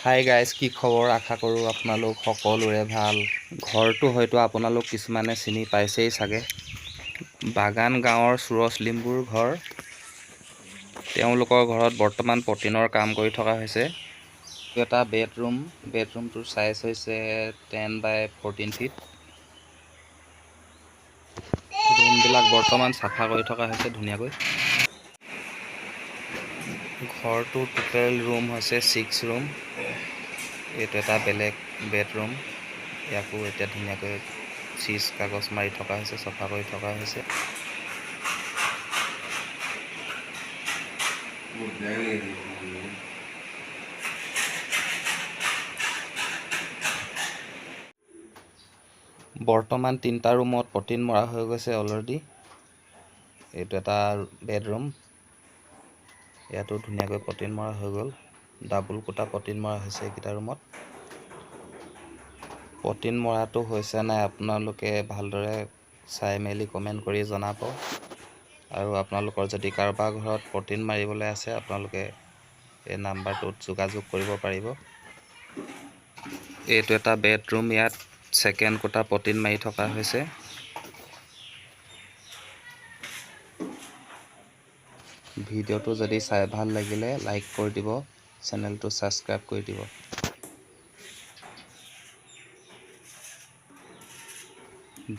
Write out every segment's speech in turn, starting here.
Hi guys কি খবৰ? আশা কৰোঁ আপোনালোক সকলোৰে ভাল। ঘৰটো হয়তো আপোনালোক কিছুমানে চিনি পাইছেই চাগে। বাগান গাঁৱৰ সুৰজ লিম্বুৰ ঘৰ। তেওঁলোকৰ ঘৰত বৰ্তমান প্ৰটিনৰ কাম কৰি থকা হৈছে। এটা বেডৰুম বেডৰুমটোৰ চাইজ হৈছে টেন বাই ফৰ্টিন ফিট ৰুমবিলাক বৰ্তমান চাফা কৰি থকা হৈছে ধুনীয়াকৈ। ঘৰটোৰ টোটেল ৰুম হৈছে ছিক্স ৰুম এইটো এটা বেলেগ বেডৰুম। ইয়াকো এতিয়া ধুনীয়াকৈ চিজ কাগজ মাৰি থকা হৈছে চফা কৰি থকা হৈছে। বৰ্তমান তিনিটা ৰুমত প্ৰটিন মৰা হৈ গৈছে অলৰেডি। এইটো এটা বেডৰুম। ইয়াতো ধুনীয়াকৈ প্ৰটিন মৰা হৈ গ'ল। ডাবুল কুটা প্ৰটিন মৰা হৈছে এইকেইটা ৰুমত। প্ৰটিন মৰাটো হৈছে নাই আপোনালোকে ভালদৰে চাই মেলি কমেণ্ট কৰি জনাব। আৰু আপোনালোকৰ যদি কাৰোবাৰ ঘৰত প্ৰটিন মাৰিবলৈ আছে আপোনালোকে এই নাম্বাৰটোত যোগাযোগ কৰিব পাৰিব। এইটো এটা বেডৰুম ইয়াত ছেকেণ্ড কোটা প্ৰটিন মাৰি থকা হৈছে। ভিডিঅ'টো যদি চাই ভাল লাগিলে লাইক কৰি দিব। चेनेल तो सबसक्राइब कर दी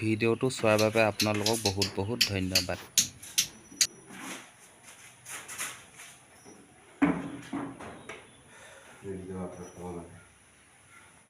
भिडिओ चारे आपल बहुत बहुत धन्यवाद।